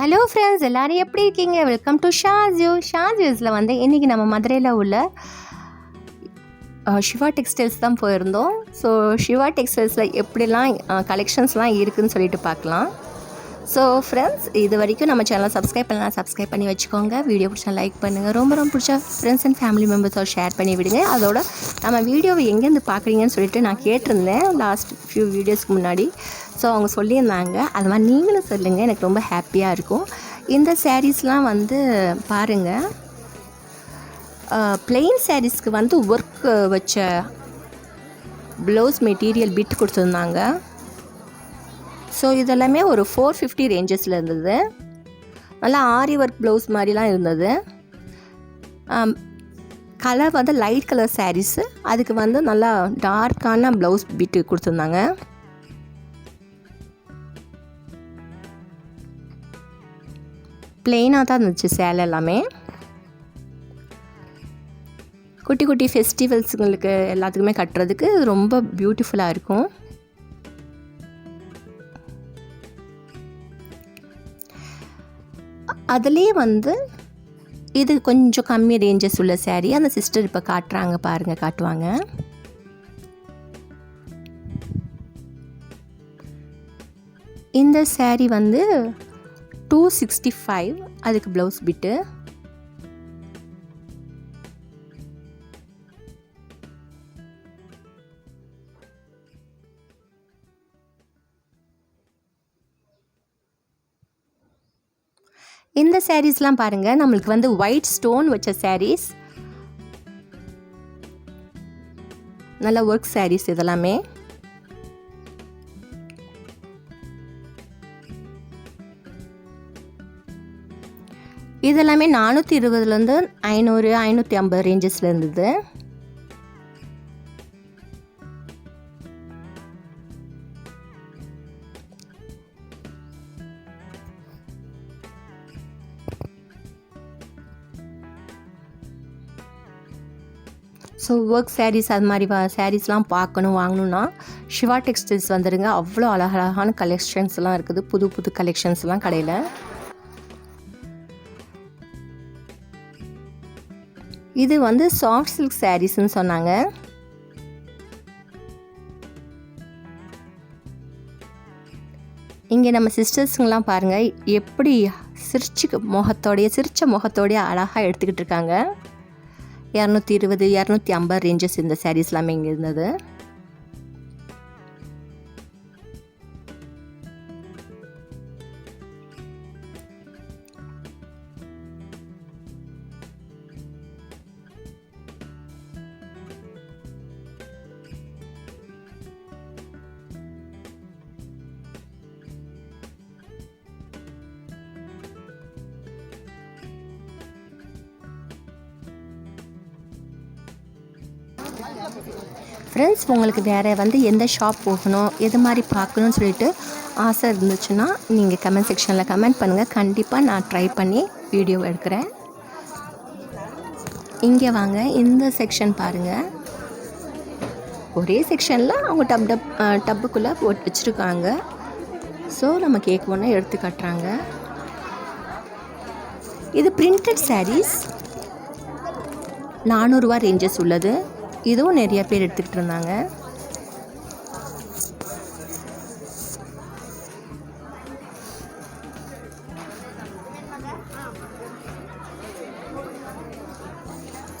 Hello friends எல்லோரும் எப்படி இருக்கீங்க? வெல்கம் டு ஷாஜியூ ஷாஜியூஸில் வந்து இன்றைக்கி நம்ம மதுரையில் உள்ள ஷிவா சிவா டெக்ஸ்டைல்ஸ் தான் போயிருந்தோம். ஸோ சிவா டெக்ஸ்டைல்ஸில் எப்படிலாம் கலெக்ஷன்ஸ்லாம் இருக்குதுன்னு சொல்லிட்டு பார்க்கலாம். ஸோ ஃப்ரெண்ட்ஸ் இது வரைக்கும் நம்ம சேனலை சப்ஸ்கிரைப் பண்ணலாம் சப்ஸ்கிரைப் பண்ணி வச்சுக்கோங்க. வீடியோ பிடிச்சா லைக் பண்ணுங்கள் ரொம்ப ரொம்ப பிடிச்ச ஃப்ரெண்ட்ஸ் அண்ட் ஃபேமிலி மெம்பர்ஸோட ஷேர் பண்ணி விடுங்க. அதோட நம்ம வீடியோவை எங்கேருந்து பார்க்குறீங்கன்னு சொல்லிட்டு நான் கேட்டிருந்தேன் லாஸ்ட் ஃபியூ வீடியோஸ்க்கு முன்னாடி. ஸோ அவங்க சொல்லியிருந்தாங்க. அது மாதிரி நீங்களும் சொல்லுங்கள் எனக்கு ரொம்ப ஹாப்பியாக இருக்கும். இந்த சாரீஸ்லாம் வந்து பாருங்கள் பிளெயின் சாரீஸ்க்கு வந்து ஒர்க் வச்ச ப்ளவுஸ் மெட்டீரியல் பிட் கொடுத்துருந்தாங்க. ஸோ இதெல்லாமே ஒரு ஃபோர் ஃபிஃப்டி ரேஞ்சஸில் இருந்தது. நல்லா ஆரி ஒர்க் ப்ளவுஸ் மாதிரிலாம் இருந்தது. கலர் வந்து லைட் கலர் சாரீஸு அதுக்கு வந்து நல்லா டார்க்கான ப்ளவுஸ் பிட்டு கொடுத்துருந்தாங்க. பிளெயினாக தான் இருந்துச்சு சேலை எல்லாமே. குட்டி குட்டி ஃபெஸ்டிவல்ஸுங்களுக்கு எல்லாத்துக்குமே கட்டுறதுக்கு ரொம்ப பியூட்டிஃபுல்லாக இருக்கும். அதுலேயே வந்து இது கொஞ்சம் கம்மி ரேஞ்சஸ் உள்ள சேரீ அந்த சிஸ்டர் இப்போ காட்டுறாங்க பாருங்கள் காட்டுவாங்க. இந்த சேரீ வந்து டூ சிக்ஸ்டி ஃபைவ் அதுக்கு ப்ளவுஸ் பிட்டு இந்த சாரீஸ்லாம் பாருங்கள் நம்மளுக்கு வந்து ஒயிட் ஸ்டோன் வச்ச சாரீஸ் நல்ல ஒர்க் சாரீஸ் இதெல்லாமே. இதெல்லாமே நானூற்றி இருபதுலேருந்து ஐநூறு ஐநூற்றி ஐம்பது ரேஞ்சஸில் இருந்தது. ஸோ ஒர்க் சாரீஸ் அது மாதிரி வா சாரீஸ்லாம் பார்க்கணும் வாங்கணுன்னா சிவா டெக்ஸ்டைல்ஸ் வந்துடுங்க அவ்வளோ அழகழகான கலெக்ஷன்ஸ்லாம் இருக்குது. புது புது கலெக்ஷன்ஸ்லாம் கடையில். இது வந்து சாஃப்ட் சில்க் சாரீஸ்ன்னு சொன்னாங்க. இங்கே நம்ம சிஸ்டர்ஸுங்கெலாம் பாருங்கள் எப்படி சிரிச்சு முகத்தோடைய சிரிச்ச முகத்தோடைய அழகாக எடுத்துக்கிட்டு இருக்காங்க. இரநூத்தி இருபது இரநூத்தி ஐம்பது ரேஞ்சஸ் இந்த சாரீஸ் எல்லாமே இங்கே இருந்தது. ஃப்ரெண்ட்ஸ் உங்களுக்கு வேறு வந்து எந்த ஷாப் போகணும் எது மாதிரி பார்க்கணும்னு சொல்லிட்டு ஆசை இருந்துச்சுன்னா நீங்கள் கமெண்ட் செக்ஷனில் கமெண்ட் பண்ணுங்கள் கண்டிப்பாக நான் ட்ரை பண்ணி வீடியோ எடுக்கிறேன். இங்கே வாங்க இந்த செக்ஷன் பாருங்கள் ஒரே செக்ஷனில் அவங்க டப் டப் டப்புக்குள்ளே போட்டு வச்சுருக்காங்க. ஸோ நம்ம கேட்கணுன்னா எடுத்து காட்டுறாங்க. இது பிரிண்டட் சாரீஸ் நானூறுரூவா ரேஞ்சஸ் உள்ளது. இதுவும் நிறைய பேர் எடுத்துக்கிட்டு இருந்தாங்க.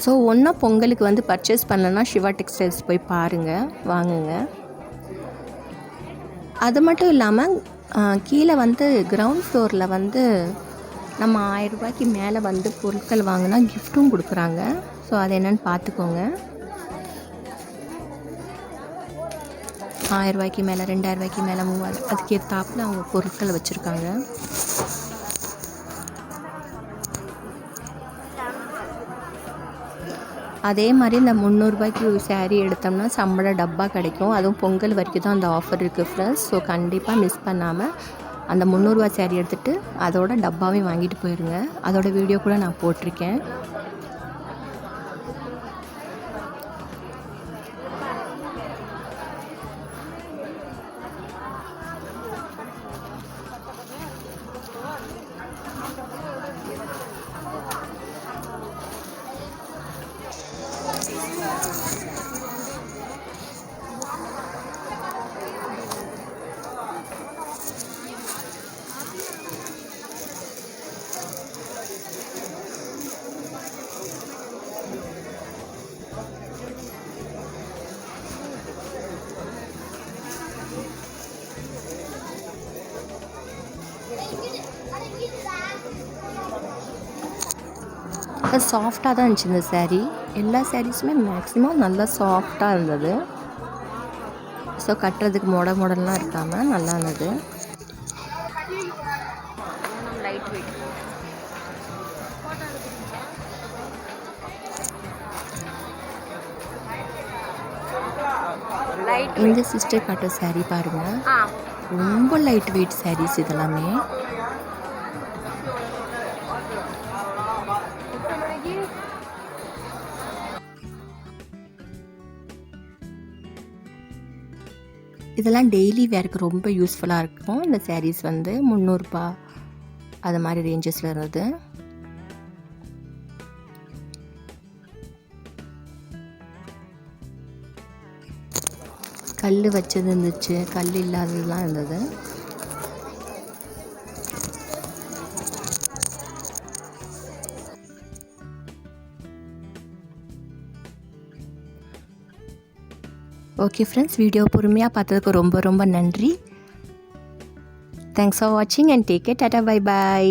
ஸோ ஒன்றா பொங்கலுக்கு வந்து பர்ச்சேஸ் பண்ணலன்னா சிவா டெக்ஸ்டைல்ஸ் போய் பாருங்கள் வாங்குங்க. அது மட்டும் இல்லாமல் கீழே வந்து கிரவுண்ட் ஃப்ளோரில் வந்து நம்ம ஆயிரம் ரூபாய்க்கு மேலே வந்து பொருட்கள் வாங்கினா கிஃப்ட்டும் கொடுக்குறாங்க. ஸோ அது என்னன்னு பார்த்துக்கோங்க. ஆயர்ரூவாய்க்கு மேலே ரெண்டாயிரம் ரூபாய்க்கு மேலே மூவாயிரம் அதுக்கு ஏற்றாப்புல அவங்க பொருட்களை வச்சுருக்காங்க. அதே மாதிரி இந்த முந்நூறுபாய்க்கு சேரீ எடுத்தோம்னா சம்பள டப்பா கிடைக்கும். அதுவும் பொங்கல் வரைக்கும் தான் அந்த ஆஃபர் இருக்குது ஃப்ரெண்ட்ஸ் ஸோ கண்டிப்பாக மிஸ் பண்ணாமல் அந்த முந்நூறுரூவா சேரீ எடுத்துகிட்டு அதோட டப்பாவே வாங்கிட்டு போயிருங்க. அதோட வீடியோ கூட நான் போட்டிருக்கேன். சாஃப்டாக தான் இருந்துச்சு இந்த saree. எல்லா சாரீஸுமே மேக்ஸிமம் நல்லா சாஃப்டாக இருந்தது. ஸோ கட்டுறதுக்கு மொட மொடலாம் இருக்காமல் நல்லா இருந்தது. லைட் வெயிட் லைட் இந்த சிஸ்டர் காட்டுற saree பாருங்கள் ரொம்ப லைட் வெயிட் sarees இதெல்லாமே. இதெல்லாம் டெய்லி வேருக்கு ரொம்ப யூஸ்ஃபுல்லாக இருக்கும். இந்த சாரீஸ் வந்து முந்நூறுரூபா அது மாதிரி ரேஞ்சஸில் இருந்தது. கல் வச்சது இருந்துச்சு. கல் இல்லாததுலாம் இருந்தது. ஓகே ஃப்ரெண்ட்ஸ் வீடியோ பொறுமையாக பார்த்ததுக்கு ரொம்ப ரொம்ப நன்றி தேங்க்ஸ் ஃபார் வாட்சிங் and take care tata bye bye